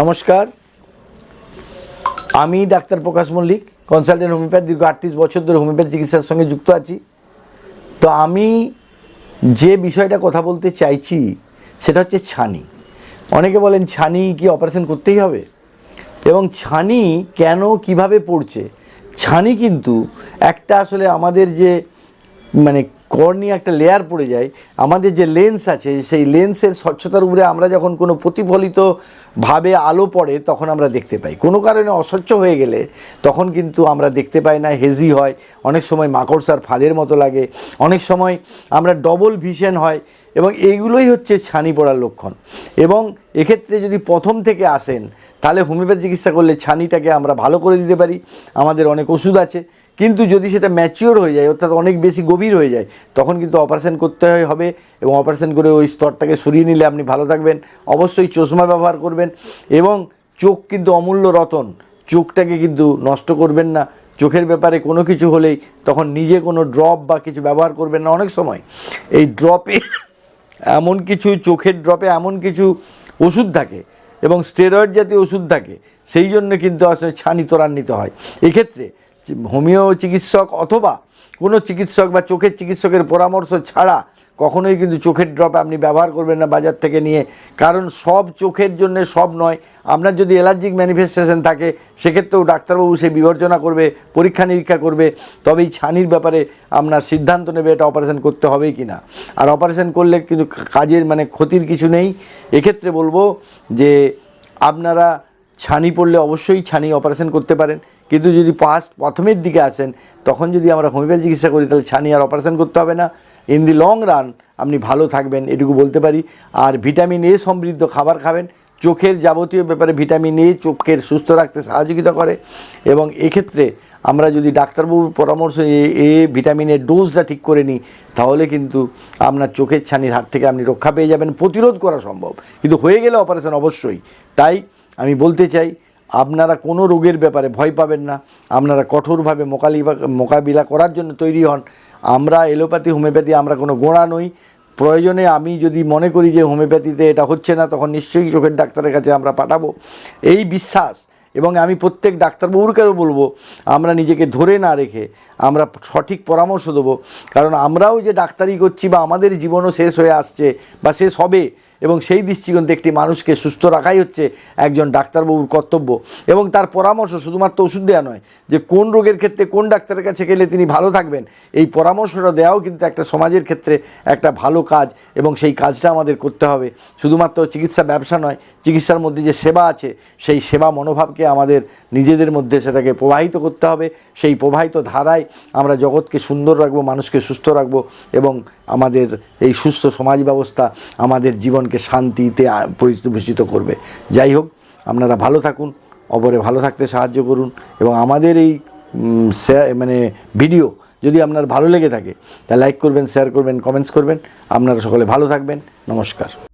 নমস্কার। আমি ডাক্তার প্রকাশ মল্লিক কনসালটেন্ট হোমিওপ্যাথ দীর্ঘ আটত্রিশ বছর ধরে হোমিওপ্যাথি চিকিৎসার সঙ্গে যুক্ত আছি। তো আমি যে বিষয়টা কথা বলতে চাইছি, সেটা হচ্ছে ছানি। অনেকে বলেন, ছানি কি অপারেশন করতেই হবে? এবং ছানি কেন, কীভাবে পড়ছে? ছানি কিন্তু একটা আসলে আমাদের যে মানে কর্নিয়া একটা লেয়ার পড়ে যায়, আমাদের যে লেন্স আছে, সেই লেন্সের স্বচ্ছতার উপরে আমরা যখন কোনো প্রতিফলিতভাবে আলো পড়ে, তখন আমরা দেখতে পাই। কোনো কারণে অস্বচ্ছ হয়ে গেলে, তখন কিন্তু আমরা দেখতে পাই না হেজি হয়। অনেক সময় মাকড়সার ফাঁদের মতো লাগে। অনেক সময় আমরা ডবল ভিশন হয়। এবং এইগুলোই হচ্ছে ছানি পড়ার লক্ষণ। এবং এক্ষেত্রে যদি প্রথম থেকে আসেন, তাহলে হোমিওপ্যাথি চিকিৎসা করলে ছানিটাকে আমরা ভালো করে দিতে পারি। আমাদের অনেক ওষুধ আছে। কিন্তু যদি সেটা ম্যাচিওর হয়ে যায়, অর্থাৎ অনেক বেশি গভীর হয়ে যায়, তখন কিন্তু অপারেশন করতে হয় হবে এবং অপারেশন করে ওই স্তরটাকে সরিয়ে নিলে আপনি ভালো থাকবেন। অবশ্যই চশমা ব্যবহার করবেন এবং চোখ কিন্তু অমূল্য রতন। চোখটাকে কিন্তু নষ্ট করবেন না। চোখের ব্যাপারে কোনো কিছু হলেই তখন নিজে কোনো ড্রপ বা কিছু ব্যবহার করবেন না। অনেক সময় এই ড্রপে এমন কিছু চোখের ড্রপে এমন কিছু ওষুধ থাকে এবং স্টেরয়েড জাতীয় ওষুধ থাকে, সেই জন্য কিন্তু আসলে ছানি ত্বরান্বিত হয়। এক্ষেত্রে হোমিও চিকিৎসক অথবা কোনো চিকিৎসক বা চোখের চিকিৎসকের পরামর্শ ছাড়া কখনোই কিন্তু চোখের ড্রপ আপনি ব্যবহার করবেন না বাজার থেকে নিয়ে। কারণ সব চোখের জন্য সব নয়। আপনার যদি অ্যালার্জিক ম্যানিফেস্টেশন থাকে, সেক্ষেত্রেও ডাক্তারবাবু সে বিবেচনা করবে, পরীক্ষা নিরীক্ষা করবে। তবেই ছানির ব্যাপারে আপনার সিদ্ধান্ত নেবে এটা অপারেশন করতে হবেই কি না আর অপারেশন করলে কিন্তু কাজের মানে ক্ষতির কিছু নেই। এক্ষেত্রে বলব যে আপনারা ছানি পড়লে অবশ্যই ছানি অপারেশন করতে পারেন। কিন্তু যদি ফার্স্ট প্রথমের দিকে আসেন, তখন যদি আমরা হোমিওপ্যাথি চিকিৎসা করি, তাহলে ছানি আর অপারেশন করতে হবে না। ইন দি লং রান আপনি ভালো থাকবেন, এটুকু বলতে পারি। আর ভিটামিন এ সমৃদ্ধ খাবার খাবেন। চোখের যাবতীয় ব্যাপারে ভিটামিন এ চোখের সুস্থ রাখতে সহযোগিতা করে। এবং এক্ষেত্রে আমরা যদি ডাক্তারবাবুর পরামর্শ এ ভিটামিনের ডোজটা ঠিক করে নিই, তাহলে কিন্তু আপনার চোখের ছানির হাত থেকে আপনি রক্ষা পেয়ে যাবেন। প্রতিরোধ করা সম্ভব। কিন্তু হয়ে গেলে অপারেশন অবশ্যই। তাই আমি বলতে চাই, আপনারা কোনো রোগের ব্যাপারে ভয় পাবেন না। আপনারা কঠোরভাবে মোকাবিলা মোকাবিলা করার জন্য তৈরি হন। আমরা এলোপ্যাথি, হোমিওপ্যাথি, আমরা কোনো গোড়া নই। প্রয়োজনে আমি যদি মনে করি যে হোমিওপ্যাথিতে এটা হচ্ছে না, তখন নিশ্চয়ই চোখের ডাক্তারের কাছে আমরা পাঠাবো। এই বিশ্বাস এবং আমি প্রত্যেক ডাক্তারবাবুরকেও বলব, আমরা নিজেকে ধরে না রেখে আমরা সঠিক পরামর্শ দেবো। কারণ আমরাও যে ডাক্তারি করছি বা আমাদের জীবনও শেষ হয়ে আসছে বা শেষ হবে এবং সেই দৃষ্টিকোণ থেকে একটি মানুষকে সুস্থ রাখাই হচ্ছে একজন ডাক্তারবাবুর কর্তব্য। এবং তার পরামর্শ শুধুমাত্র ওষুধ দেওয়া নয়, যে কোন রোগের ক্ষেত্রে কোন ডাক্তারের কাছে গেলে তিনি ভালো থাকবেন, এই পরামর্শটা দেওয়াও কিন্তু একটা সমাজের ক্ষেত্রে একটা ভালো কাজ এবং সেই কাজটা আমাদের করতে হবে। শুধুমাত্র চিকিৎসা ব্যবসা নয়, চিকিৎসার মধ্যে যে সেবা আছে, সেই সেবা মনোভাবকে আমাদের নিজেদের মধ্যে সেটাকে প্রবাহিত করতে হবে। সেই প্রবাহিত ধারায় আমরা জগৎকে সুন্দর রাখব, মানুষকে সুস্থ রাখব এবং আমাদের এই সুস্থ সমাজ ব্যবস্থা আমাদের জীবনকে শান্তিতে পরিবেশিত করবে। যাই হোক, আপনারা ভালো থাকুন, অপরে ভালো থাকতে সাহায্য করুন এবং আমাদের এই মানে ভিডিও যদি আপনার ভালো লেগে থাকে, তা লাইক করবেন, শেয়ার করবেন, কমেন্টস করবেন। আপনারা সকলে ভালো থাকবেন। নমস্কার।